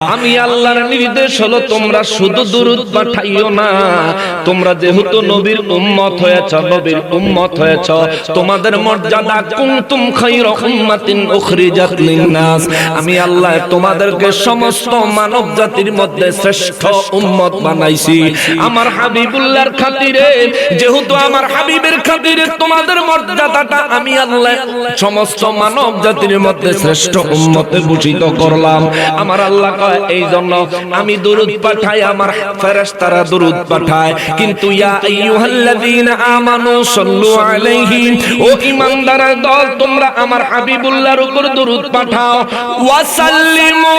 আমি আল্লাহর নির্দেশ হলো তোমরা শুধু দুরুদ পাঠাইও না। তোমরা যেহেতু নবীর উম্মত হয়েছ, নবীর উম্মত হয়েছ, তোমাদের মর্যাদা কুনতুম খায়রা উম্মাতিন উখরিজাত লিন-নাস। আমি আল্লাহ তোমাদেরকে সমস্ত মানব জাতির মধ্যে শ্রেষ্ঠ উম্মত বানাইছি। আমার হাবিবুল্লাহর খাতিরে, যেহেতু আমার হাবিবের খাতিরে তোমাদের মর্যাদাটা আমি আল্লাহ সমস্ত মানব জাতির মধ্যে শ্রেষ্ঠ উম্মতে ভূষিত করলাম। আমার আল্লাহ এই জন্য আমি দুরুদ পাঠাই, আমার ফেরেশতারা দুরুদ পাঠায়। কিন্তু ইয়া আইয়ুহাল্লাযীনা আমানু সাল্লু আলাইহি, ও ঈমানদারের দল, তোমরা আমার হাবিবুল্লাহর উপর দুরুদ পাঠাও। ওয়া সাল্লিমু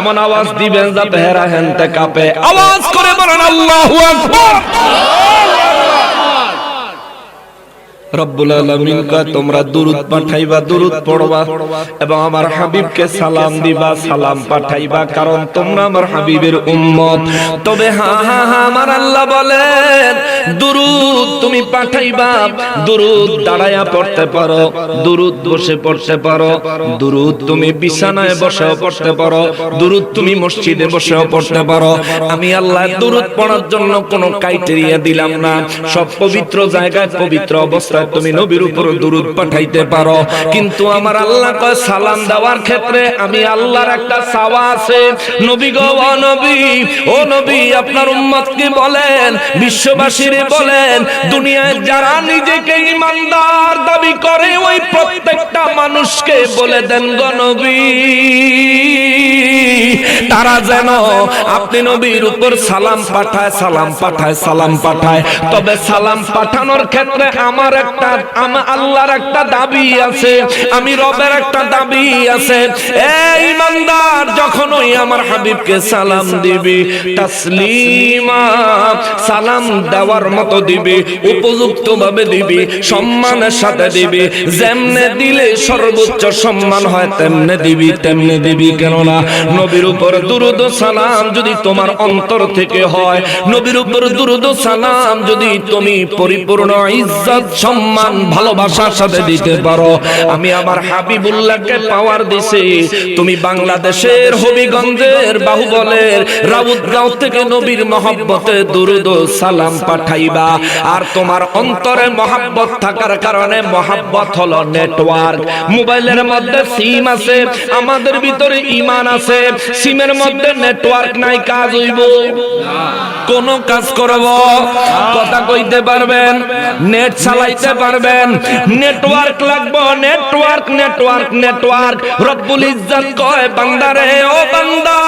এমন আওয়াজ দিবেন যাতে হেরা হেনতে কাঁপে। আওয়াজ করে বলেন, আল্লাহু আকবার। রব্বুল আলামিন তোমরা দুরুদ পাঠাইবা, দুরুদ পড়বা এবং আমার হাবিবকে সালাম দিবা, সালাম পাঠাইবা। কারণ তোমরা আমার হাবিবের উম্মত। তবে হ্যাঁ হ্যাঁ হ্যাঁ আমার আল্লাহ বলেন তুমি পাঠাইবা, দুরুদ দাঁড়ায়া পড়তে পারো বসে পড়তে পারো তুমি বিছানায় বসেও পড়তে পারো তুমি মসজিদে বসেও পড়তে পারো। আমি আল্লাহ দুরুদ পড়ার জন্য কোনো ক্রাইটেরিয়া দিলাম না। সব পবিত্র জায়গায় পবিত্র অবস্থায় তুমি নবীর উপর দুরুদ পাঠাইতে পারো। কিন্তু আমার আল্লাহ কয়, সালাম দেওয়ার ক্ষেত্রে আমি আল্লাহর একটা সাওয়া আছে। নবী গো নবী, ও নবী, আপনার উম্মতকে বলেন? বিশ্ববাসীরে বলেন, দুনিয়ায় যারা নিজেকে ইমানদার দাবি করে প্রত্যেকটা মানুষকে বলে দেন গো নবী তারা যেন আপনি নবীর উপর সালাম পাঠায় সালাম পাঠায় সালাম পাঠায়। তবে সালাম পাঠানোর ক্ষেত্রে আমার একটা আমার আল্লাহর একটা দাবি আছে, আমি রবের একটা দাবি আছে। এই ইমানদার যখন ওই আমার হাবিবকে সালাম দিবি, তাসলিমা, সালাম দেওয়ার মতো দিবি উপযুক্ত ভাবে দিবি, সম্মানের সাথে দিবি, যেমনে দিলে সর্বোচ্চ সম্মান হয় তেমনে দিবি তেমনে দিবি। কেননা নবীর উপর দুরুদ সালাম যদি তোমার অন্তর থেকে হয়, নবীর উপর দুরুদ সালাম যদি তুমি পরিপূর্ণ ইজ্জত, সম্মান, ভালোবাসার সাথে দিতে পারো, আমি আমার হাবিবুল্লাহকে পাওয়ার দিছি। তুমি বাংলাদেশের হবিগঞ্জের বাহুবলের রাউতগাঁও থেকে নবীর মহব্বতে দুরুদ সালাম পাঠাইবা। আর তোমার অন্তরে মহাব্বত থাকার কারণে মহাব্বত হলো নেটওয়ার্ক মোবাইলের মধ্যে সিম আছে আমাদের ভিতরে ইমান আছে সিমের মধ্যে নেটওয়ার্ক নাই কাজ হইব। কোন কাজ করব কথা কইতে পারবেন নেট চালাইতে পারবেন নেটওয়ার্ক লাগবো নেটওয়ার্ক নেটওয়ার্ক নেটওয়ার্ক রব্বুল ইজ্জত কয় বান্দারে ও বান্দা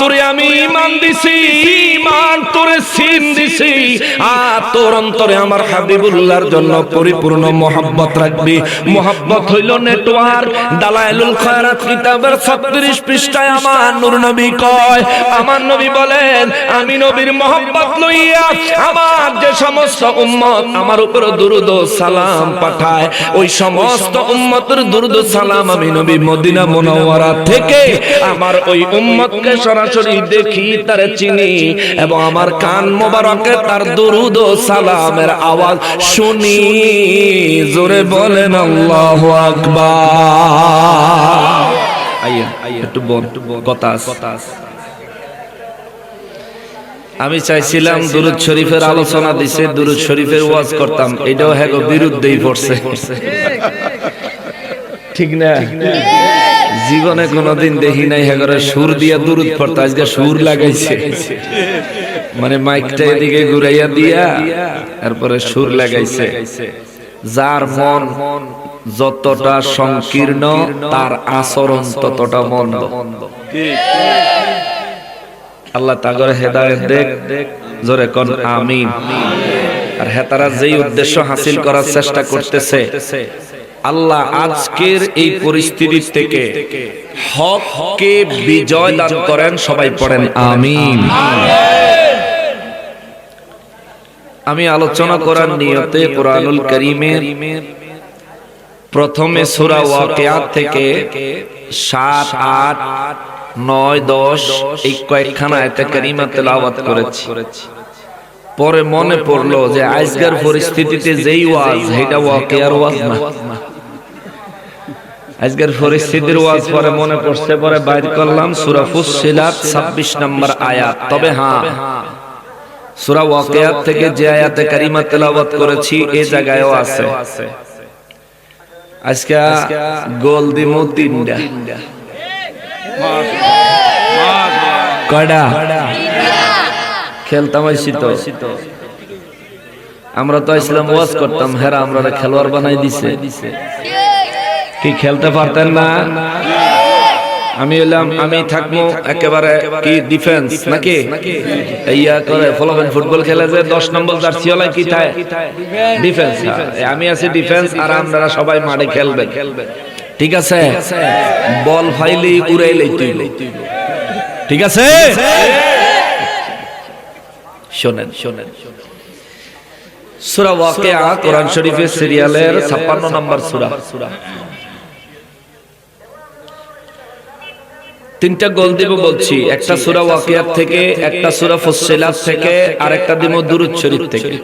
তোরে আমি ইমান দিছি ইমান তোরে সিম দিছি আর তোর অন্তরে আমার হাবিবুল্লাহর জন্য পরিপূর্ণ মোহাব্বত রাখবি। মোহাব্বত হইল নেটওয়ার্ক। দালাইলুল খয়রাত কিতাবের 36 পৃষ্ঠায় আমার নূর নবী কয়, আমার নবী বলেন, আমি নবীর মোহাব্বত লইয়া আমার যে সমস্ত উম্মত আমার উপর দুরুদ সালাম পাঠায়, ওই সমস্ত উম্মতের দুরুদ সালাম আমি নবী মদিনা মুনাওয়ারা থেকে আমার ওই উম্মতকে সরাসরি দেখি, তার চিনি এবং আমার কান মোবারকে তার দুরুদ সালামের আওয়াজ শুনি। জোরে বলেন আল্লাহু। আছে। আমি চাইছিলাম দুরুদ শরীফের আলোচনা দিছে দুরুদ শরীফের ওয়াজ করতাম। এটাও হ্যাঁ বিরুদ্ধেই পড়ছে। ঠিক না? জীবনে কোনোদিন দেখি নাই হ্যাঁ করে সুর দিয়া দুরুদ পড়তে আজকে সুর লাগাইছে। মানে মাইকটা এদিকে ঘুরাইয়া দিয়া তারপরে সুর লাগাইছে। যার মন যতটা সংকীর্ণ তার আচরণ ততটা মন্দ। আল্লাহ তাগর হেদায়েত দেখ জোরে কোন আমিন। আর হেতারা যেই উদ্দেশ্য হাসিল করার চেষ্টা করতেছে আল্লাহ আজকের এই পরিস্থিতি থেকে হককে বিজয় দান করেন সবাই পড়েন আমিন। আমি আলোচনা করার নিয়তে কোরআনুল করিমের প্রথমে সূরা ওয়াকিয়া থেকে সাত আট নয় দশ এই কয়েকখানা আয়াতে কারিমা তেলাওয়াত করেছি। পরে মনে পড়ল যে আজকের পরিস্থিতিতে যেই ওয়াজ সেটা ওয়াকিয়ার ওয়াজ না। আজকের পরিস্থিতির ওয়াজ পরে মনে পড়ছে পরে বাইর করলাম সূরা ফুসসিলাত 26 নম্বর আয়াত। তবে হ্যাঁ সূরা ওয়াকিয়াত থেকে যে আয়াতে কারিমা তেলাওয়াত করেছি এই জায়গায়ও আছে। আজকে গোল দিমু তিনটা। কয়টা? খেলতাম তো। আমরা তো আসলাম ওয়াজ করতাম, হেরা আমরা খেলোয়াড় বানাই দিছে। কি খেলতে পারতেন না? আমি এলাম, আমি থাকব একেবারে কি ডিফেন্স নাকি? ইয়া করে ফলাফল ফুটবল খেলে যে দশ নম্বর জার্সি হলাই কি থাকে ডিফেন্স আমি আছি ডিফেন্স আর আপনারা সবাই মাঠে খেলবে। ঠিক আছে? বল ফাইলি উড়াইলেই তুই। ঠিক আছে? শোনেন শোনেন। সূরা ওয়াকিয়া, কোরআন শরীফের সিরিয়ালের 56 নম্বর সূরা। তিনটা গোল দিব বলছি। একটা সূরা ওয়াকিয়াত থেকে, একটা সূরা ফুসসিলাত থেকে আর একটা দিব দুরূদ শরীফ থেকে।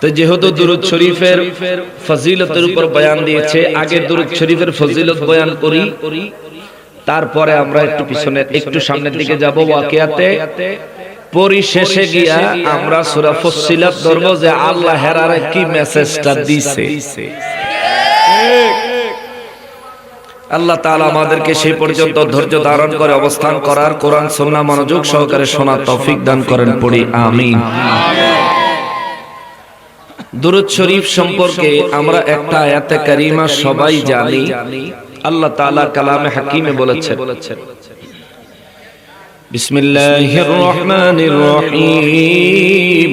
তো যেহেতু দুরূদ শরীফের ফজিলতের উপর বয়ান দিয়েছে, আগে দুরূদ শরীফের ফজিলত বয়ান করি, তারপরে আমরা একটু পিছনে, একটু সামনের দিকে যাব ওয়াকিয়াতে। পরিশেষে গিয়া আমরা সুরা ফুসসিলাত ধরব যে আল্লাহ হেরারে কি মেসেজটা দিছে। আল্লাহ তাআলা আমাদেরকে সেই পর্যন্ত ধৈর্য ধারণ করে অবস্থান করার কোরআন সুন্নাহ মনোযোগ সহকারে শোনার তৌফিক দান করেন পড়ি আমিন। দুরুদ শরীফ সম্পর্কে আমরা একটা আয়াতে কারিমা সবাই জানি। আল্লাহ তাআলা কালামে হাকিমে বলেছে বিসমিল্লাহির রহমানির রহিম।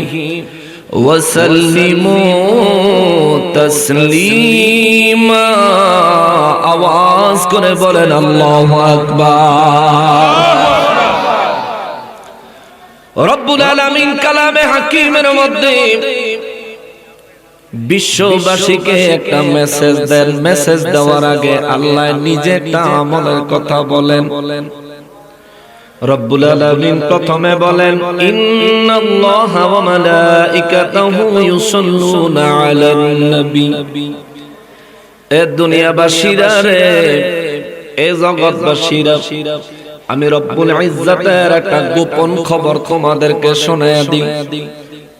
وسلموا تسليما আওয়াজ করে বলেন আল্লাহু আকবার রব্বুল আলামিন কালামে হাকিমের মধ্যে বিশ্ববাসীকে একটা মেসেজ দেন মেসেজ দেওয়ার আগে আল্লাহ নিজে একটা আমলের কথা বলেন রব্বুল আলামিন প্রথমে বলেন, ইন্নাল্লাহা ওয়া মালাইকাতাহু ইউসাল্লুনা আলান নবী। এ দুনিয়াবাসীরা রে, এ জগৎবাসীরা, আমি রব্বুল ইজ্জাতের একটা গোপন খবর তোমাদেরকে শোনায় দিই।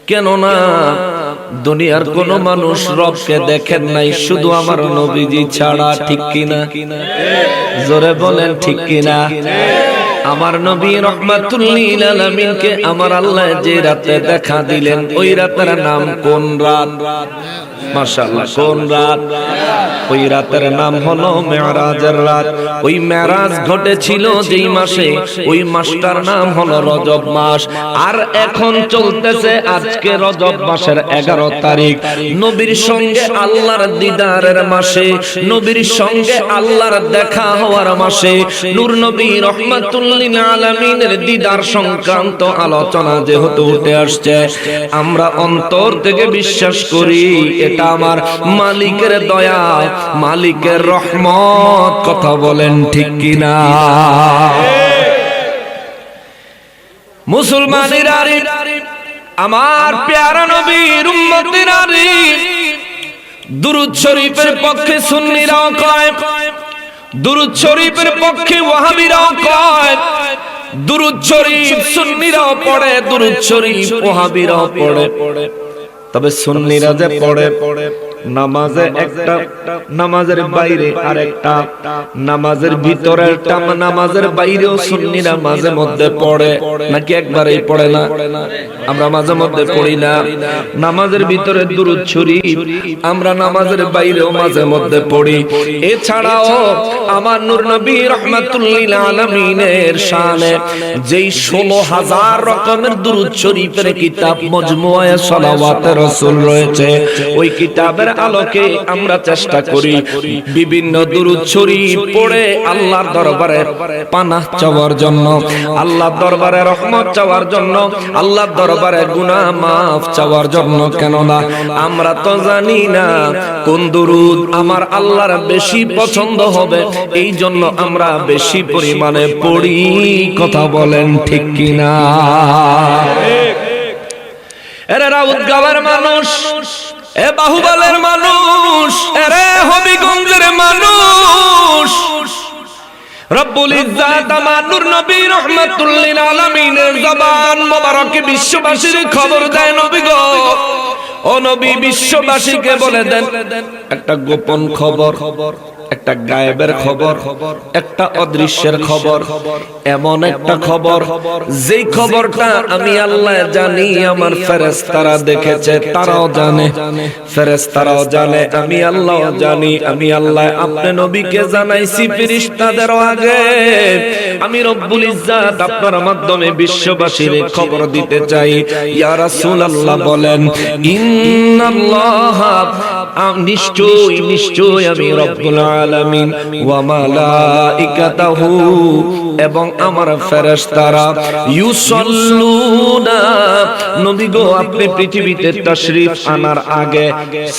কেননা, দুনিয়ার কোন মানুষ রবকে দেখেন নাই, শুধু আমার নবীজি ছাড়া, ঠিক কিনা? জোরে বলেন, ঠিক কিনা? আমার নবী রহমাতুল্লিল আলামিনকে আমার আল্লাহ যে রাতে দেখা দিলেন, ওই রাতের নাম কোন রাত? মাশাআল্লাহ, কোন রাত? ওই রাতের নাম হলো মেরাজের রাত। ওই মেরাজ ঘটেছিল যেই মাসে, ওই মাসটার নাম হলো রজব মাস। আর এখন চলতেছে আজকে রজব মাসের এগারো তারিখ। নবীর সঙ্গে আল্লাহর দিদারের মাসে, নবীর সঙ্গে আল্লাহর দেখা হওয়ার মাসে, নূর নবী দিদার সংক্রান্ত আলোচনা যেহেতু উঠে আসছে, আমরা অন্তর থেকে বিশ্বাস করি, এটা আমার মালিকের দয়া, মালিকের রহমত, কথা বলেন ঠিক কিনা? আমার পেয়ারা নবীর শরীফের পক্ষে সুন্নিরাও কয় দুরুদ শরীফের পক্ষে ওয়াহাবিরাও কয়, দুরুদ শরীফ সুন্নিরাও পড়ে, দুরুদ শরীফ ওয়াহাবিরাও পড়ে। তবে সুন্নিরা যে পড়ে নামাজে একটা, নামাজের বাইরে আর একটা নামাজের ভিতরে একটা, নামাজের বাইরেও সুন্নিরা মাঝে মধ্যে পড়ে। নাকি একবারেই পড়ে না? আমরা মাঝে মধ্যে পড়ি না। নামাজের ভিতরে দুরুদ শরীফ আমরা নামাজের বাইরেও মাঝে মধ্যে পড়ি। এছাড়াও আমার নূর নবী রহমাতুল্লিল আলামিনের শানে যেই ষোলো হাজার রকমের দুরুদ শরীফের কিতাব মজমুয়ায়ে সালাওয়াতে রাসূল রয়েছে, ওই কিতাবের আলোকে আমরা চেষ্টা করি। বিভিন্ন দুরুদ শরীফ পড়ে আল্লাহর দরবারে পানাহ চাওয়ার জন্য। আল্লাহর দরবারে রহমত চাওয়ার জন্য। আল্লাহর দরবারে গুনাহ মাফ চাওয়ার জন্য কেন না আমরা তো জানি না কোন দুরুদ আমার আল্লাহর বেশি পছন্দ হবে। এই জন্য আমরা বেশি পরিমাণে পড়ি। কথা বলেন ঠিক কিনা। এরা রাউত গাওয়ার মানুষ। এ বাহুবালের মানুষ, এরে হবিগঞ্জের মানুষ। রব্বুল ইজ্জাত আমার নূর নবী রহমাতুল লিল আলামিনের জবান মোবারকে বিশ্ববাসীর খবর দেয় নবী গো। ও নবী, বিশ্ববাসীকে বলে দেন একটা গোপন খবর খবর। একটা গায়েবের খবর, একটা অদৃশ্যের খবর, এমন একটা খবর, যেই খবরটা আমি আল্লাহ জানি, আমার ফেরেশতারা দেখেছে, তারাও জানে। ফেরেশতারাও জানে, আমি আল্লাহ জানি, আমি আল্লাহ আপনি নবীকে জানাইছি আগে। আমি রব্বুল আপনার মাধ্যমে বিশ্ববাসীর খবর দিতে চাই। ইয়া রাসূলুল্লাহ বলেন, ইন্নাল্লাহ নিশ্চয় নিশ্চয় আমি রব্বুল আলামিন এবং আমার ফেরেশতারা ইউসাল্লুনা। নবী গো, আপনি পৃথিবীতে তাশরীফ আনার আগে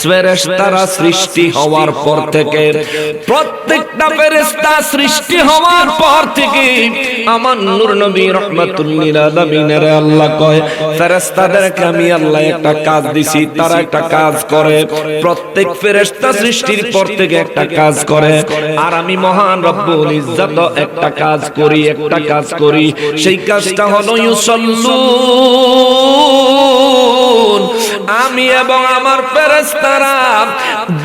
ফেরেশতারা সৃষ্টি হওয়ার পর থেকে, প্রত্যেকটা ফেরেশতা সৃষ্টি হওয়ার পর থেকে আমার নূর নবী রহমাতুল লিল আলামিনের আল্লাহ কয়, ফেরেশতাদেরকে আমি আল্লাহ একটা কাজ দিছি, তারা একটা কাজ করে। প্রত্যেক ফেরেশতা সৃষ্টির পর থেকে একটা কাজ করে আর আমি মহান রব্বুল ইজ্জত একটা কাজ করি একটা কাজ করি। সেই কাজটা হলো ইউসাল্লুন। আমি এবং আমার ফেরেশতারা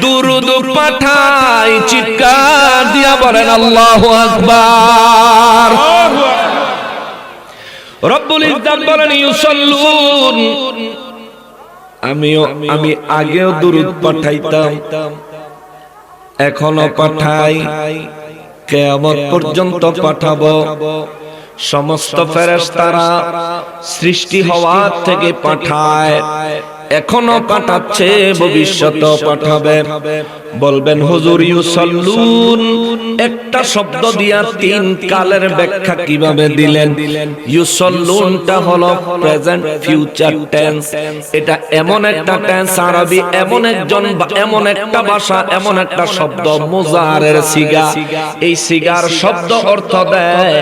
দুরুদ পাঠাই চিৎকার দিয়া বলেন আল্লাহু আকবার। রব্বুল ইজ্জত বলেন ইউসাল্লুন। আমিও আমি আগেও দুরুদ পাঠাইতাম। এখনও পাঠাই কেয়ামত পর্যন্ত পাঠাবো। সমস্ত ফেরেশতারা সৃষ্টি হওয়ার থেকে পাঠায়। এখনও পাঠাচ্ছে ভবিষ্যত পাঠাবে। বলবেন হুজুর ইউসাল্লুন। একটা শব্দ দিয়া তিন কালের ব্যাখ্যা কীভাবে দিলেন? ইউসাল্লুনটা হলো প্রেজেন্ট ফিউচার টেন্স এটা এমন একটা টেন্স আরবি, এমন একজন এমন একটা ভাষা, এমন একটা শব্দ মুজারের সিগা এই সিগার শব্দ অর্থ দেয়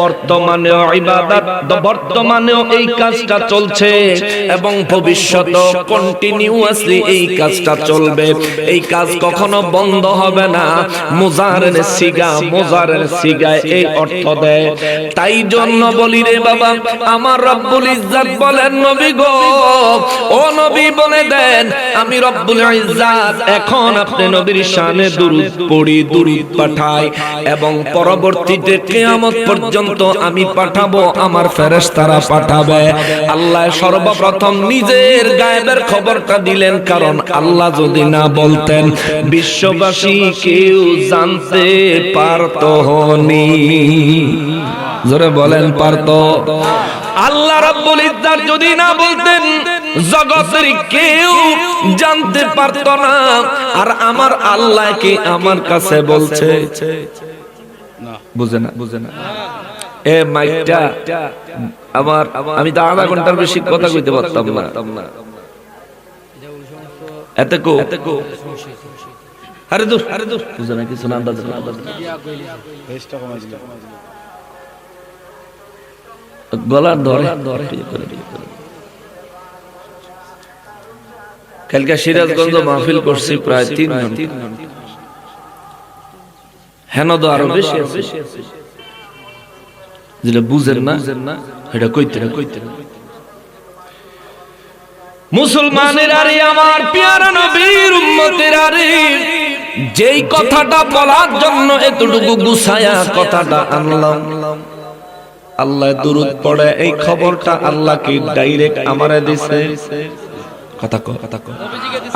বর্তমানেও ইবাদত, বর্তমানেও এই কাজটা চলছে এবং ভবিষ্যতে কন্টিনিউয়াসলি এই কাজটা চলবে। এই কাজ কখনো বন্ধ হবে না। মুজারের সিগা মুজারের সিগায় এই অর্থ দেয়। তাই জন্য বলি রে বাবা, আমার রব্বুল ইজ্জাত বলেন, নবী গো, ও নবী বলে দেন, আমি রব্বুল ইজ্জাত, এখন আপনি নবীর শানে দুরূদ পড়ি, দুরূদ পাঠাই, এবং পরবর্তীতে কিয়ামত পর্যন্ত আমি পাঠাবো, আমার ফেরেশতারা পাঠাবে। আল্লাহ সর্বপ্রথম নিজের গায়েবের খবরটা দিলেন, কারণ আল্লাহ যদি না বলতেন, বিশ্ববাসী কেউ জানতে পারতো হনি জোরে বলেন পারতো। আল্লাহ রাব্বুল ইজ্জাত যদি না বলতেন জগতের কেউ জানতে পারতো না। আর আমার আল্লাহকে আমার কাছে বলছে? বুঝে না বুঝে না। এ মাইকটা আমার আমি তো আধা ঘণ্টার বেশি কথা কইতে পারতাম না। এতে কো? আরে দূর আরে দূর বুঝে না কিছু না আন্দাজ। না আন্দাজ গলার ধরে ধরে কালকে সিরাজগঞ্জ মাহফিল করছি প্রায় তিন ঘণ্টা। হেন তো আরও বেশি আছে। যেটা বুঝেন না এটা কইতে না কইতে না মুসলমানের আরে আমার পেয়ারা নবীর উম্মতের আরে যেই কথাটা বলার জন্য এতটুকু গুছায়া কথাটা আনলাম। আল্লাহ দুরুদ পড়ে, এই খবরটা আল্লাহ কি ডাইরেক্ট আমারে দিছে।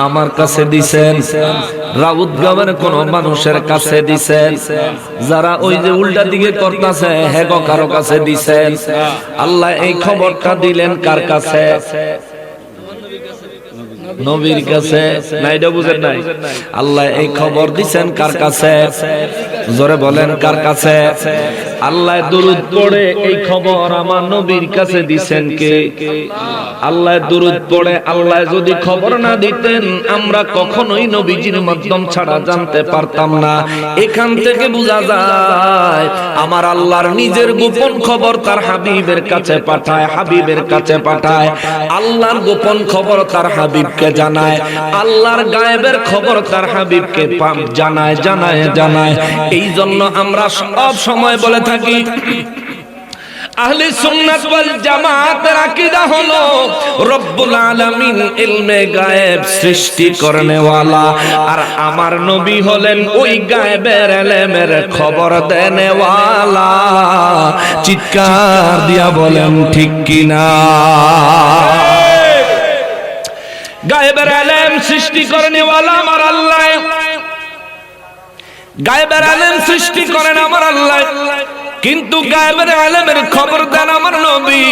আমার কাছে দিছেন, রাউত গামের কোন মানুষের কাছে দিছেন। যারা ওই যে উল্টা দিকে করতেছে, হেগ কারও কাছে দিছেন। আল্লাহ এই খবরটা দিলেন কার কাছে? নবীর কাছে না এটা বুঝেন নাই? আল্লাহ এই খবর দিছেন কার কাছে? জোরে বলেন কার কাছে? আল্লাহ দুরুদ পড়ে এই খবর আমার নবীর কাছে দিছেন কে? আল্লাহ দুরুদ পড়ে আল্লাহ যদি খবর না দিতেন আমরা কখনোই নবীজির মাধ্যম ছাড়া জানতে পারতাম না। এখান থেকে বোঝা যায় আমার আল্লাহর নিজের গোপন খবর তার হাবিবের কাছে পাঠায় হাবিবের কাছে পাঠায়। আল্লাহর গোপন খবর তার হাবিবকে জানায়। আল্লাহর গায়েবের খবর তার হাবিবকে জানায় জানায় জানায় এই জন্য আমরা সব সময় বলে থাকি। খবর দেনে ওয়ালা চিৎকার দিয়া বলেন, ঠিক কিনা? গায়েবের ইলম সৃষ্টি করনে ওয়ালা আমার আল্লাহ। গায়েবের আলেম সৃষ্টি করেন আমার আল্লাহ। কিন্তু গায়েবের আলেমের খবর দেন আমার নবী।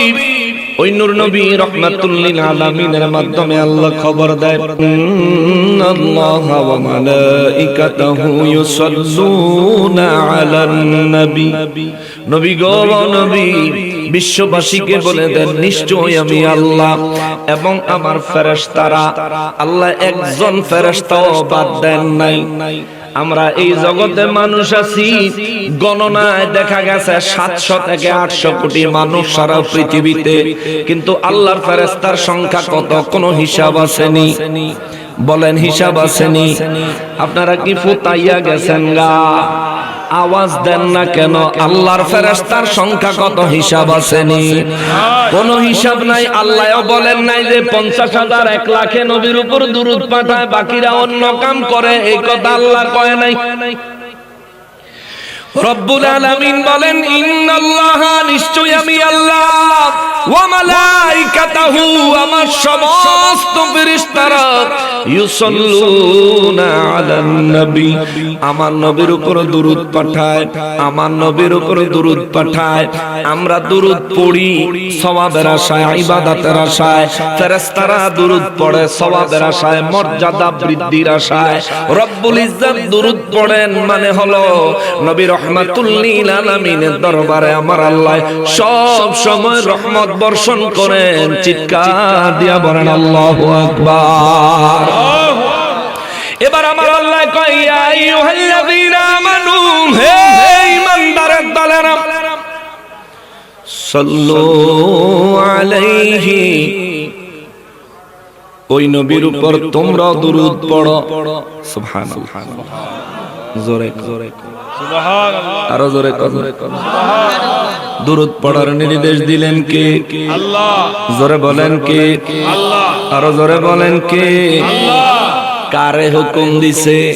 ওই নূর নবী রহমাতুল্লিল আলামিনের মাধ্যমে আল্লাহ খবর দেয় ইন্নাল্লাহ ওয়া মালাইকাতাহু ইউসাল্লুনা আলান নবী। নবী গো নবী বিশ্ববাসীকে বলে দেন নিশ্চয় আমি আল্লাহ এবং আমার ফেরেশতারা। আল্লাহ একজন ফেরেশতাও বাদ দেন নাই। আমরা এই জগতে মানুষ আছি। গণনায় দেখা গেছে সাতশো থেকে আটশো কোটি মানুষ সারা পৃথিবীতে। কিন্তু আল্লাহর ফেরেস্তার সংখ্যা কত? কোনো হিসাব আসেনি। বলেন হিসাব আসেনি। আপনারা কি ফুতাইয়া গেছেন গা? আওয়াজ দেন না কেন? আল্লাহর ফেরেস্তার সংখ্যা কত হিসাব আসেনি? কোন হিসাব নাই, আল্লাহও বলেন নাই যে পঞ্চাশ হাজার এক লাখে নবীর উপর দুরুদ পাঠায়, বাকিরা অন্য কাম করে, এই কথা আল্লাহ কয় নাই। রব্বুল আলামিন বলেন, ইন্নাল্লাহ নিশ্চয় আমি আল্লাহ, ওয়া মালাইকাতাহু, আমার সমস্ত নবী। আমার নবীর উপর দুরূদ পাঠায়, আমার নবীর উপর দুরূদ পাঠায়। আমরা দুরূদ পড়ি, সওয়াবের আশায়, ইবাদতের আশায়। ফেরেশতারা দুরূদ পড়ে, সওয়াবের আশায়, মর্যাদা বৃদ্ধির আশায়। রব্বুল ইজ্জত দুরূদ পড়েন মানে হলো, নবী রহমাতুল্লিল আলামিনের দরবারে আমার আল্লাহ সব সময় রহমত বর্ষণ করেন। চিৎকার দিয়া বলেন আল্লাহু। আকবার। এবার আমার আল্লাহ কয় ইয়া আইয়ুহাল্লাযীনা আমানু হে ঈমানদারের দলেরা সাল্লু আলাইহি ওই নবীর উপর তোমরা দুরূদ পড়ো। সুবহানাল্লাহ। জোরে জোরে আরও জোরে জোরে দুরুদ পড়ার নির্দেশ দিলেন কে? আল্লাহ। জোরে বলেন কে? আল্লাহ। আরও জোরে বলেন কে? কারে হুকুম দিছে?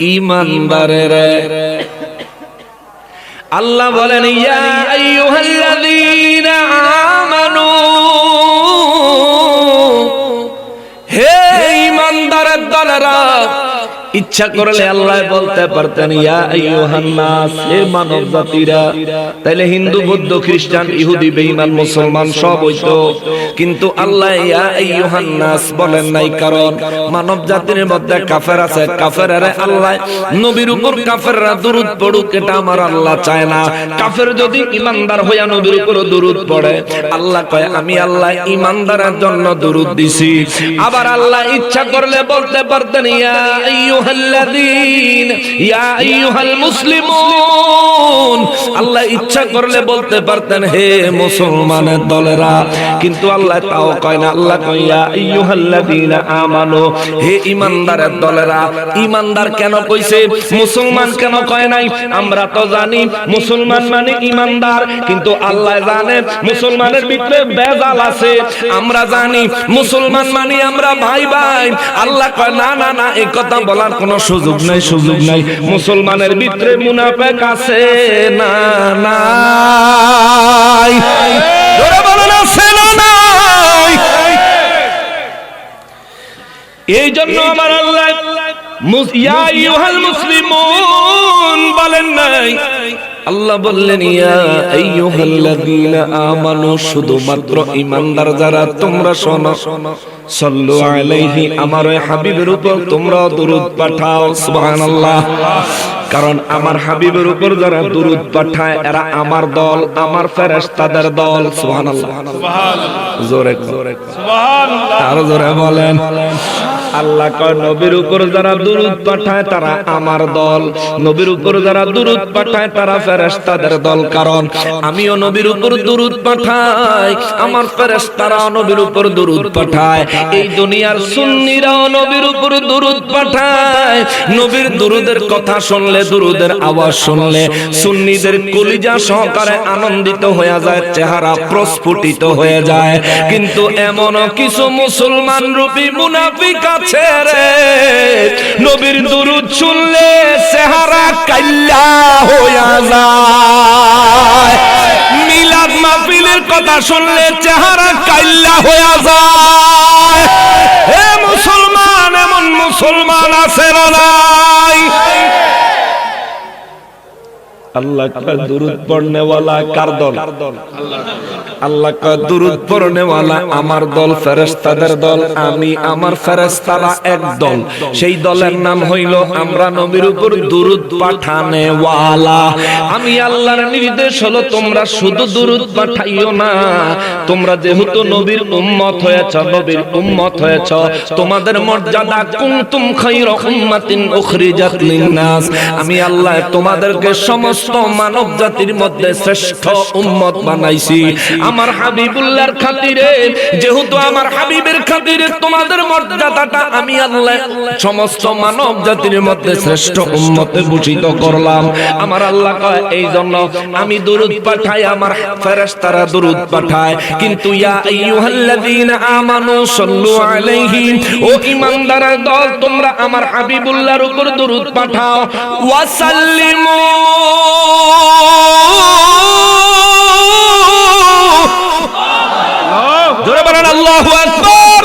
ইমানদারের আল্লাহ বলেন ইয়া আইয়ুহাল্লাযীনা আমানু। হে ইমানদারের দলেরা ইচ্ছা করলে আল্লাহ বলতে পারতেন ইয়া হে মানব জাতিরা তাইলে হিন্দু বৌদ্ধ খ্রিস্টান ইহুদি বেঈমান মুসলমান সব হইতো। কিন্তু আল্লাহ ইয়া আইয়ুহান বলেন নাই কারণ মানব জাতির মধ্যে কাফের আছে কাফেরারে আল্লাহ নবীর উপর কাফেররা দুরূদ পড়ুক এটা আমার আল্লাহ চায় না। কাফের যদি ইমানদার হইয়া নবীর উপর দুরূদ পড়ে আল্লাহ কয় আমি আল্লাহ ইমানদারের জন্য দুরূদ দিছি। আবার আল্লাহ ইচ্ছা করলে বলতে পারতেন ইয়া ইয়া মুসলিমুন আল্লাহ ইচ্ছা করলে বলতে পারতেন, হে মুসলমানের দলেরা। কিন্তু আল্লাহ তাও কয় না, আল্লাহ ইয়া আইয়ুহাল্লাযীনা আমানু। হে ইমানদারের দলেরা, ইমানদার কেন কইছে? মুসলমান কেন কয় নাই? আমরা তো জানি, মুসলমান মানে ইমানদার, কিন্তু আল্লাহ জানে মুসলমানের ভিতরে বেজাল আছে। আমরা জানি, মুসলমান মানে আমরা ভাই ভাই আল্লাহ কয়, না না না এই কথা বলার কোনো সুযোগ নাই সুযোগ নাই। মুসলমানের ভিতরে মুনাফেক আছে না নাই? এই জন্য আমার আল্লাহ মুস- আইয়ুহাল মুসলিমুন বলেন নাই। আল্লাহ বললেন, ইয়া আইয়ুহাল্লাযীনা আমানু, শুধুমাত্র ঈমানদার যারা, তোমরা শোনো শোনো। সাল্লু আলাইহি আমার ওই হাবিবের উপর তোমরা দরুদ পাঠাও সুবহানাল্লাহ। কারণ আমার হাবিবের উপর যারা দুরুদ পাঠায় এরা আমার দল আমার ফেরেশতাদের দল সুবহানাল্লাহ। সুবহানাল্লাহ। জোরে জোরে সুবহানাল্লাহ। আরও জোরে বলেন। আল্লাহ কয়, নবীর উপর যারা দুরুদ পাঠায়, তারা আমার দল। নবীর উপর যারা দুরুদ পাঠায়, তারা ফেরেশতাদের দল। কারণ আমিও নবীর উপর দুরুদ পাঠাই, আমার ফেরেশতারা নবীর উপর দুরুদ পাঠায়। এই দুনিয়ার সুন্নিরাও নবীর উপর দুরুদ পাঠায়। নবীর দুরুদের কথা শুনলে, দুরুদের আওয়াজ শুনলে, সুন্নিদের কলিজা সহকারে আনন্দিত হয়ে যায়, চেহারা প্রস্ফুটিত হয়ে যায়। কিন্তু এমনও কিছু মুসলমান রূপী মুনাফিক যাচ্ছে রে নবীর দুরুদ শুনলে সেহারা কাল্লা হইয়া যায়। মিলাদ মাহফিলের কথা শুনলে চেহারা কাল্লা হইয়া যায়। হে মুসলমান, এমন মুসলমান আছে নাই? আল্লাহ দুরুদ কার দল? আল্লাহ আল্লাহ দুরুদ পড়নেওয়ালা আমার দল ফেরেস্তাদের দল, আমি আমার ফেরেস্তারা এক দল। সেই দলের নাম হইল আমরা নবীর উপর দুরুদ পাঠানে ওয়ালা আমি আল্লাহর নির্দেশ হলো, তোমরা শুধু দুরুদ পাঠাইও না। তোমরা যেহেতু নবীর উম্মত হয়েছ, নবীর উম্মত হয়েছ, তোমাদের মর্যাদা কুমতুম খায়রা উম্মাতিন উখরিজাত লিন-নাস। আমি আল্লাহ তোমাদেরকে সমস্ত মানব জাতির মধ্যে শ্রেষ্ঠ উম্মত বানাইছি। আমার হাবিবুল্লাহর খাতিরে, যেহেতু আমার হাবিবের খাতিরে তোমাদের মর্যাদাটা আমি আল্লাহ, সমস্ত মানব জাতির মধ্যে শ্রেষ্ঠ উম্মতে ভূষিত করলাম। আমার আল্লাহ কয়, এই জন্য আমি দুরুদ পাঠাই, আমার ফেরেশতারা দুরুদ পাঠায়। কিন্তু ইয়া আইয়ুহাল্লাযীনা আমানু সাল্লু আলাইহি, ও ঈমানদারের দল, তোমরা আমার হাবিবুল্লাহর উপর দুরুদ পাঠাও। ওয়াসাল্লিমু জোরে বলেন, আল্লাহু আকবার!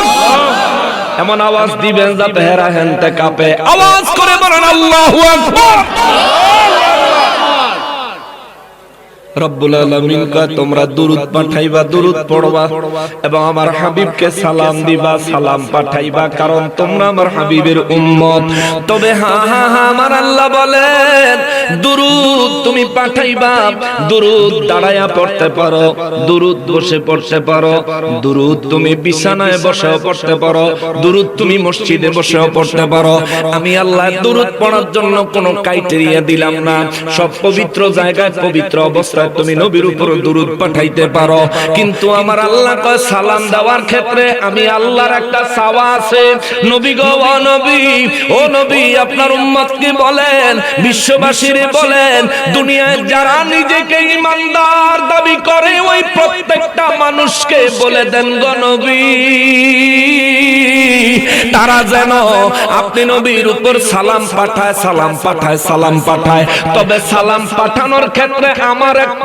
এমন আওয়াজ দিবেন যাতে হেরা হেনতে কাঁপে। আওয়াজ করে বলেন, আল্লাহু আকবার! রব্বুল আলামিন কয়, তোমরা দুরুদ পাঠাইবা, দুরুদ পড়বা এবং আমার হাবিবকে সালাম দিবা, সালাম পাঠাইবা, কারণ তোমরা আমার হাবিবের উম্মত। তবে হা হা হা, আমার আল্লাহ বলেন, দুরুদ তুমি পাঠাইবা, দুরুদ দাঁড়ায়া পড়তে পারো, দুরুদ বসে পড়তে পারো, দুরুদ তুমি বিছানায় বসেও পড়তে পারো, দুরুদ তুমি মসজিদে বসেও পড়তে পারো। আমি আল্লাহ দুরুদ পড়ার জন্য কোনো ক্রাইটেরিয়া দিলাম না। সব পবিত্র জায়গায় পবিত্র অবস্থায় তুমি নবীর উপর দুরুদ পাঠাইতে পারো। কিন্তু আমার আল্লাহ কয়, সালাম দেওয়ার ক্ষেত্রে আমি আল্লাহর একটা সাওয়া আছে। নবী গো, ও নবী ও নবী, আপনার উম্মতকে বলেন? বিশ্ববাসীরে বলেন, দুনিয়ায় যারা নিজেকে ইমানদার দাবি করে, ওই প্রত্যেকটা মানুষকে বলে দেন গো নবী। তারা যেন আপনি নবীর উপর সালাম পাঠায় সালাম পাঠায় সালাম পাঠায়। তবে সালাম পাঠানোর ক্ষেত্রে আমার একটা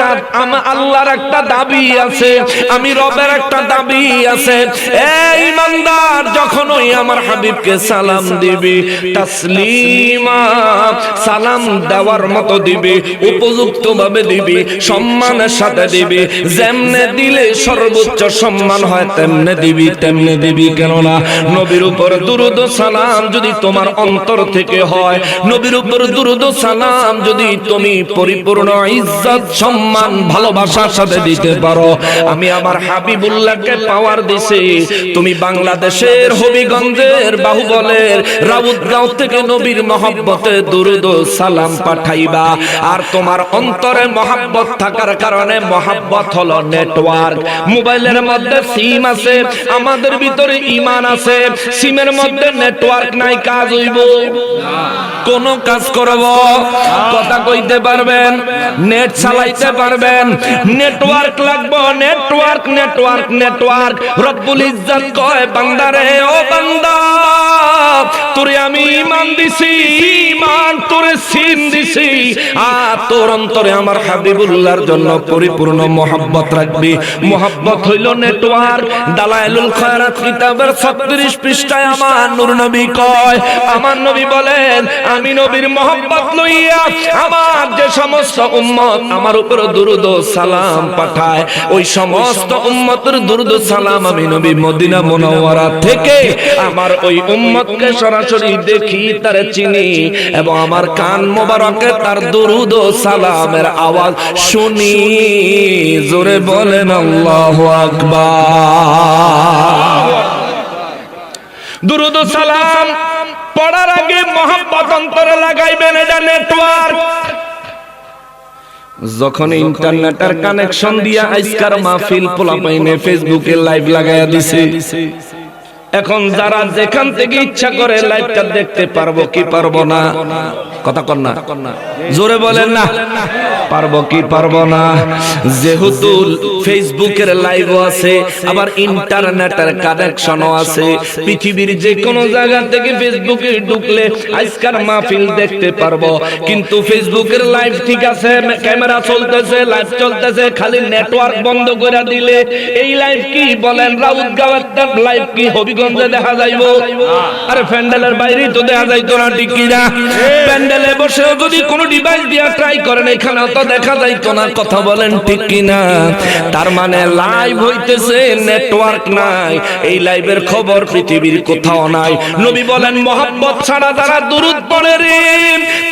আমার আল্লাহর একটা দাবি আছে, আমি রবের একটা দাবি আছে। এই ইমানদার যখন ওই আমার হাবিবকে সালাম দিবি, তাসলিমা, সালাম দেওয়ার মতো দিবি দিবি, সম্মানের সাথে দিবি, যেমনে দিলে সর্বোচ্চ সম্মান হয়, তেমনে দিবি তেমনে দিবি, কেননা নবীর উপর দুরুদ সালাম যদি তোমার অন্তর থেকে হয়, নবীর উপর দুরুদ সালাম যদি তুমি পরিপূর্ণ ইজ্জত, সম্মান ভালোবাসার সাথে দিতে পারো। আমি আমার হাবিবুল্লাহকে পাওয়ার দিছি। তুমি বাংলাদেশের হবিগঞ্জের বাহুবলের রাউতগাঁও থেকে নবীর মহব্বতে দুরুদ সালাম পাঠাইবা। আর তোমার অন্তরে মহাব্বত থাকার কারণে মহাব্বত হলো নেটওয়ার্ক। মোবাইলের মধ্যে সিম আছে, আমাদের ভিতরে ইমান আছে। সিমের মধ্যে নেটওয়ার্ক নাই, কাজ হইব। কোন কাজ করব। কথা কইতে পারবেন? নেট চালাইতে পারবেন। নেটওয়ার্ক লাগবে নেটওয়ার্ক নেটওয়ার্ক নেটওয়ার্ক রব্বুল ইজ্জত কয় বান্দারে ও বান্দা, তোরে আমি ইমান দিছি ইমান তোরে সিম দিছি। আর তোর অন্তরে আমার হাবিবুল্লাহর জন্য পরিপূর্ণ মোহাব্বত রাখবি। মোহাব্বত হইল নেটওয়ার্ক দালাইলুল খয়রাত কিতাবের 36 পৃষ্ঠায় আমার নূর নবী কয়, আমার নবী বলেন, আমি নবীর মোহাম্মত লইয়া আমার যে সমস্ত উম্মত আমার উপর দুরুদ সালাম পাঠায়। ওই সমস্ত উম্মতের দুরুদ সালাম আমি নবী মদিনা মুনাওয়ারা থেকে আমার ওই উম্মতকে সরাসরি দেখি, তার চিনি এবং আমার কান মোবারকে তার দুরুদ সালামের আওয়াজ শুনি। জোরে বলেন, আল্লাহু আকবার। দুরুদ সালাম পড়ার আগে মহাব্বত অন্তরে লাগাইবেন, এটা নেটওয়ার্ক যখন ইন্টারনেটের কানেকশন দিয়ে আইসকার মাহফিল পোলাপাইনে ফেসবুকে লাইভ লাগাইয়া দিছে। এখন যারা যেখান থেকে ইচ্ছা করে লাইভটা দেখতে পারব কি পারব না? কথা না। জোরে বলেন না। পারব কি পারব না? যেহেতু ফেসবুকের লাইভও আছে, আবার ইন্টারনেটের কানেকশনও আছে, পৃথিবীর যে কোনো জায়গা থেকে ফেসবুকে ঢুকলে আজকার মাহফিল দেখতে পারব। কিন্তু ফেসবুকের লাইভ ঠিক আছে ক্যামেরা চলতেছে লাইভ চলতেছে, খালি নেটওয়ার্ক বন্ধ করে দিলে এই লাইভ কি বলেন? লাইভ কি হবিগঞ্জে দেখা যাইবো? আরে প্যান্ডেলের বাইরেই তো দেখা যাইতো না কি না প্যান্ডেলে বসেও যদি কোনো ডিভাইস দিয়া ট্রাই করেন এখানেও তো দেখা যাইতো না কথা বলেন ঠিক কি না তার মানে লাইভ হইতেছে নেটওয়ার্ক নাই। এই লাইভের খবর পৃথিবীর কোথাও নাই। নবী বলেন মোহাম্মত ছাড়া তারা দুরুদ পড়ে রে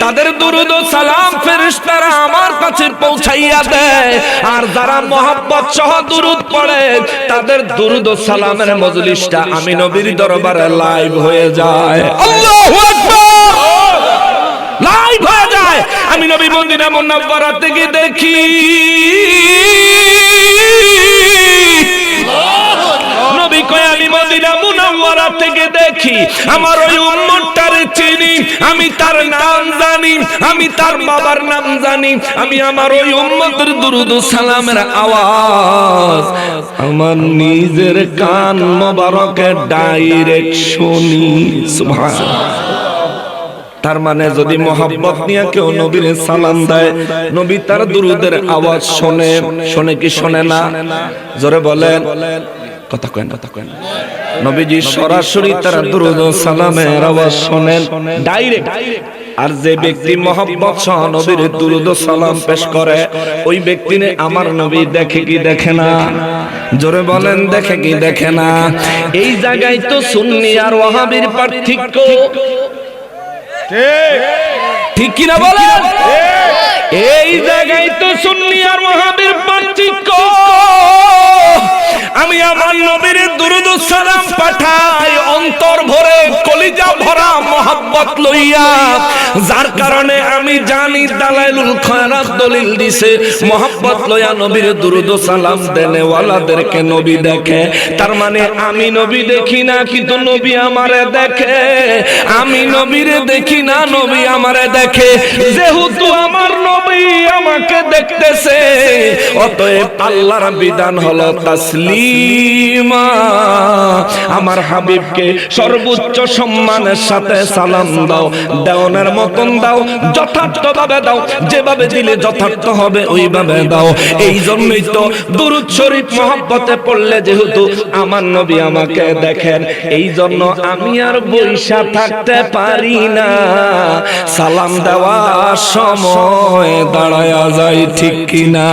তাদের দুরুদ ও সালাম ফেরেশতারা আমার কাছে পৌঁছাইয়া দেয়। আর যারা মোহাম্মদ সহ দুরুদ পড়ে তাদের দুরুদ ও সালামের মজলিসটা আমি নবীর দরবারে লাইভ হয়ে যায়। আল্লাহু আকবার। লাইভ হয়ে যায়। আমি নবী মন্দিরে মুন্নাফারা থেকে দেখি। কয়, আমি মদিনা মুনাওয়ারা থেকে দেখি, আমার ওই উম্মতটারে চিনি, আমি তার নাম জানি, আমি তার বাবার নাম জানি, আমি আমার ওই উম্মতের দুরুদ সালামের আওয়াজ, আমার নিজের কান ডাইরেক্ট শুনি তার মানে যদি মোহাব্বত নিয়ে কেউ নবীর সালাম দেয়, নবী তার দুরুদের আওয়াজ শোনে শোনে কি শোনে না? জোরে বলেন। কথা কেন কথা কেন নবীজি সরাসরি তার দুরুদ সালামের আওয়াজ শোনেন। ডাইরেক্ট আর যে ব্যক্তি মোহাম্মত সহ নবীর দুরুদ সালাম পেশ করে ওই ব্যক্তিনে আমার নবী দেখে কি দেখে না? জোরে বলেন দেখে কি দেখে না? এই জায়গায় তো সুন্নি আর ওয়াহাবির পার্থক্য। ঠিক কি না বলেন? এই জায়গায় তো সুন্নি আর ওয়াহাবির পার্থক্য। আমি আমার নবীর দুরুদ সালাম পাঠাই, অন্তর ভরে কলিজা ভরা মোহাব্বত লইয়া। যার কারণে আমি জানি দালাইলুল খয়রাত দলিল দিছে, মোহাব্বত লইয়া নবীর দুরুদ সালাম দেনে ওয়ালাদেরকে নবী দেখে। তার মানে আমি নবী দেখি না, কিন্তু নবী আমারে দেখে। আমি নবীরে দেখি না, নবী আমারে দেখে। যেহেতু আমার আমাকে দেখতেছে। অতএব আল্লাহর বিধান হলো তাসলিমা। আমার হাবিবকে সর্বোচ্চ সম্মানের সাথে সালাম দাও, দেওয়ানের মতন দাও, যথার্থভাবে দাও, যেভাবে দিলে যথার্থ হবে ওইভাবে দাও। এই জন্যই তো দুরুদ শরীফ মহব্বতে পড়লে যেহেতু আমার নবী আমাকে দেখেন এই জন্য আমি আর বৈশা থাকতে পারি না। সালাম দেওয়ার সময় দাঁড়ায়া যায় ঠিক কিনা।